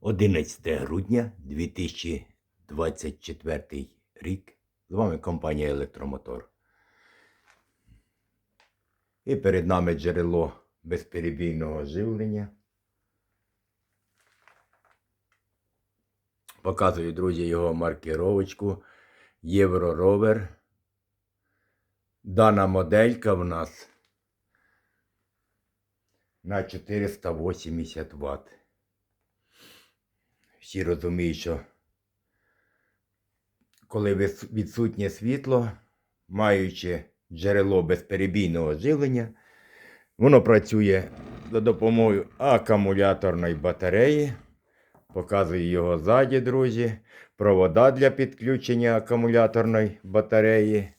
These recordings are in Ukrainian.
11 грудня 2024 рік. З вами компанія Електромотор. І перед нами джерело безперебійного живлення. Показую, друзі, його маркировочку. Євроровер. Дана моделька в нас на 480 Вт. Всі розуміють, що коли відсутнє світло, маючи джерело безперебійного живлення, воно працює за допомогою акумуляторної батареї. Показую його ззаді, друзі. Провода для підключення акумуляторної батареї.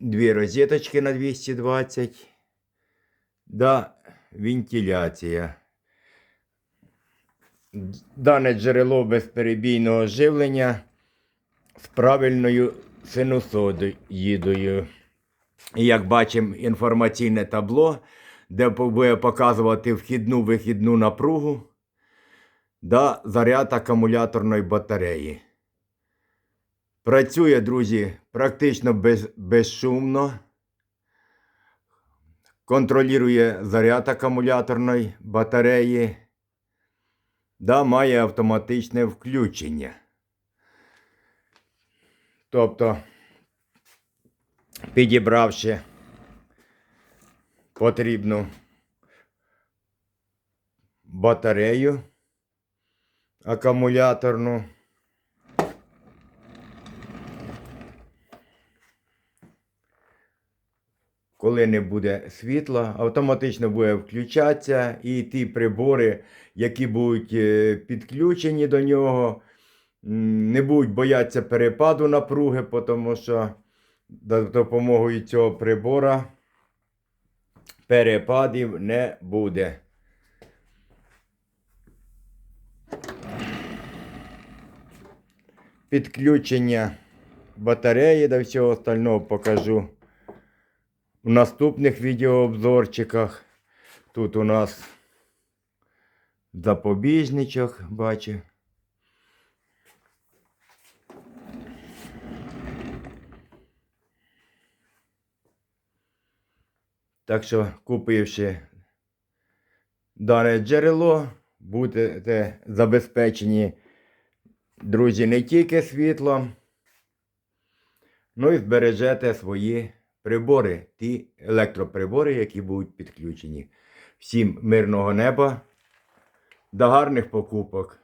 Дві розеточки на 220. Да, вентиляція. Дане джерело безперебійного живлення з правильною синусоїдою. І як бачимо, інформаційне табло, де буде показувати вхідну вихідну напругу да заряд акумуляторної батареї. Працює, друзі, практично без, безшумно. Контролює заряд акумуляторної батареї. Да, має автоматичне включення. Тобто, підібравши потрібну батарею акумуляторну. Коли не буде світла, автоматично буде включатися, і ті прибори, які будуть е, підключені до нього, не будуть боятися перепаду напруги, тому що за допомогою цього прибора перепадів не буде. Підключення батареї до всього остального покажу в наступних відеообзорчиках. Тут у нас запобіжничок, бачу. Так що, купивши дане джерело, будете забезпечені, друзі, не тільки світлом, ну і збережете свої прибори, ті електроприбори, які будуть підключені. Всім мирного неба, до гарних покупок.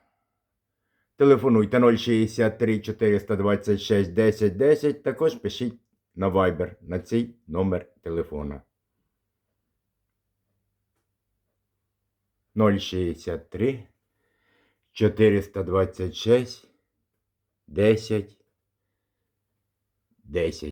Телефонуйте 063 426 10 10. Також пишіть на Viber на цей номер телефона. 063 426 10 10.